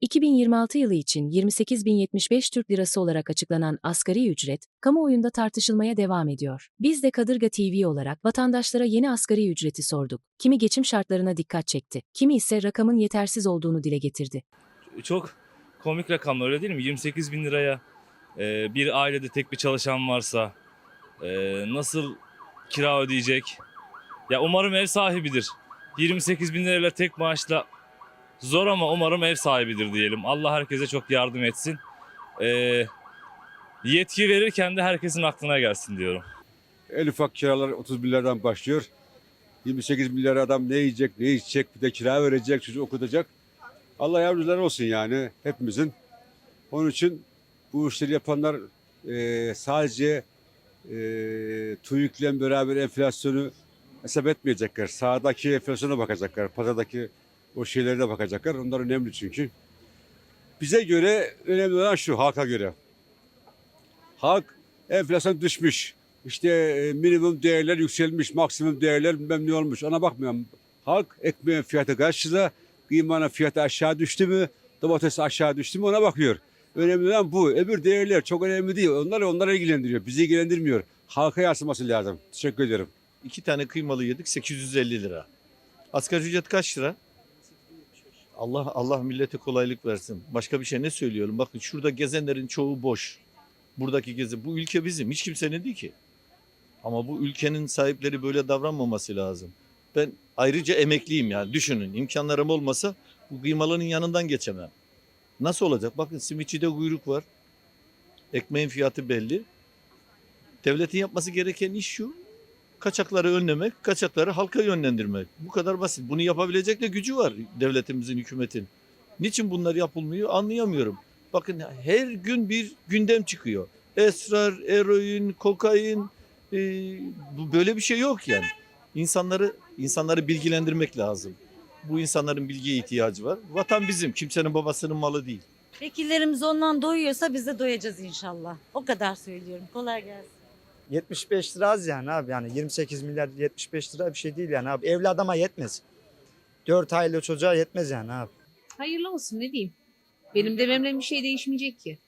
2026 yılı için 28.075 Türk Lirası olarak açıklanan asgari ücret, kamuoyunda tartışılmaya devam ediyor. Biz de Kadırga TV olarak vatandaşlara yeni asgari ücreti sorduk. Kimi geçim şartlarına dikkat çekti, kimi ise rakamın yetersiz olduğunu dile getirdi. çok komik rakamlar öyle değil mi? 28 bin liraya e, bir ailede tek bir çalışan varsa e, nasıl kira ödeyecek? Ya umarım ev sahibidir. 28 bin lirayla tek maaşla zor ama umarım ev sahibidir diyelim. Allah herkese çok yardım etsin. E, yetki verirken de herkesin aklına gelsin diyorum. En ufak kiralar 30 bin başlıyor. 28 bin adam ne yiyecek, ne içecek, bir de kira verecek, çocuk okutacak. Allah yardımcıları olsun yani hepimizin. Onun için bu işleri yapanlar e, sadece e, TÜİK'le beraber enflasyonu hesap etmeyecekler. Sağdaki enflasyona bakacaklar, pazardaki o şeylere bakacaklar. Onlar önemli çünkü. Bize göre önemli olan şu, halka göre. Halk enflasyon düşmüş. İşte e, minimum değerler yükselmiş, maksimum değerler ne olmuş. Ona bakmıyorum. Halk ekmeğin fiyatı karşıda, kıymanın fiyatı aşağı düştü mü, domates aşağı düştü mü ona bakıyor. Önemli olan bu. Öbür değerler çok önemli değil. Onlar onları ilgilendiriyor. Bizi ilgilendirmiyor. Halka yansıması lazım. Teşekkür ederim. İki tane kıymalı yedik 850 lira. Asgari ücret kaç lira? Allah Allah millete kolaylık versin. Başka bir şey ne söylüyorum? Bakın şurada gezenlerin çoğu boş. Buradaki gezi. Bu ülke bizim. Hiç kimsenin değil ki. Ama bu ülkenin sahipleri böyle davranmaması lazım. Ben ayrıca emekliyim yani. Düşünün imkanlarım olmasa bu kıymalının yanından geçemem. Nasıl olacak? Bakın simitçide kuyruk var. Ekmeğin fiyatı belli. Devletin yapması gereken iş şu kaçakları önlemek, kaçakları halka yönlendirmek. Bu kadar basit. Bunu yapabilecek de gücü var devletimizin, hükümetin. Niçin bunlar yapılmıyor anlayamıyorum. Bakın her gün bir gündem çıkıyor. Esrar, eroin, kokain, e, böyle bir şey yok yani. İnsanları insanları bilgilendirmek lazım. Bu insanların bilgiye ihtiyacı var. Vatan bizim, kimsenin babasının malı değil. Vekillerimiz ondan doyuyorsa biz de doyacağız inşallah. O kadar söylüyorum. Kolay gelsin. 75 lira az yani abi yani 28 milyar 75 lira bir şey değil yani abi. Evli adama yetmez. 4 aylık çocuğa yetmez yani abi. Hayırlı olsun ne diyeyim. Benim dememle bir şey değişmeyecek ki.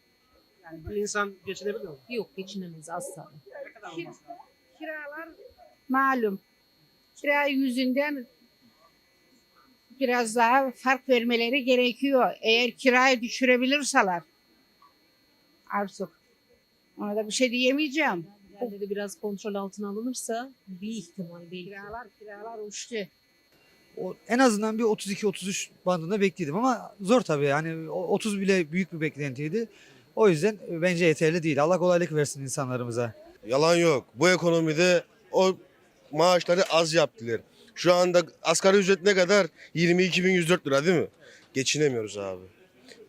Yani bir insan geçinebilir mi? Yok geçinemez asla. Ne kadar olmaz? Kiralar malum. Kira yüzünden biraz daha fark vermeleri gerekiyor. Eğer kirayı düşürebilirseler artık. Ona da bir şey diyemeyeceğim. Bence de biraz kontrol altına alınırsa bir ihtimal belki. Kiralar kiralar uçtu. O, en azından bir 32-33 bandında bekliyordum ama zor tabii yani o 30 bile büyük bir beklentiydi. O yüzden bence yeterli değil. Allah kolaylık versin insanlarımıza. Yalan yok. Bu ekonomide o maaşları az yaptılar. Şu anda asgari ücret ne kadar? 22.104 lira değil mi? Geçinemiyoruz abi.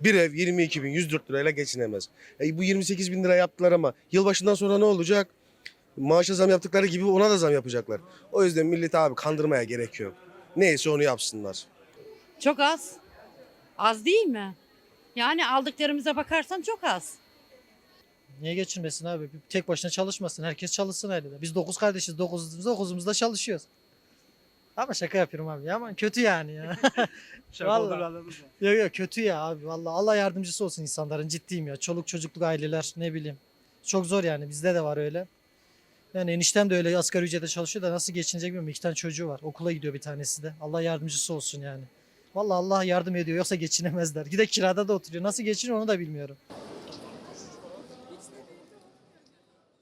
Bir ev 22.104 lirayla geçinemez. E bu 28 bin lira yaptılar ama yılbaşından sonra ne olacak? Maaşa zam yaptıkları gibi ona da zam yapacaklar. O yüzden milleti abi kandırmaya gerek yok. Neyse onu yapsınlar. Çok az. Az değil mi? Yani aldıklarımıza bakarsan çok az. Niye geçirmesin abi? Tek başına çalışmasın. Herkes çalışsın ailede. Biz 9 kardeşiz. 9'umuz 9'umuz çalışıyoruz. Ama şaka yapıyorum abi ya. Ama kötü yani ya. Şaka Vallahi. yok yok kötü ya abi. Vallahi Allah yardımcısı olsun insanların. Ciddiyim ya. Çoluk çocukluk aileler ne bileyim. Çok zor yani. Bizde de var öyle. Yani eniştem de öyle asgari ücrete çalışıyor da nasıl geçinecek bilmiyorum. İki tane çocuğu var. Okula gidiyor bir tanesi de. Allah yardımcısı olsun yani. Vallahi Allah yardım ediyor. Yoksa geçinemezler. Gide kirada da oturuyor. Nasıl geçiniyor onu da bilmiyorum.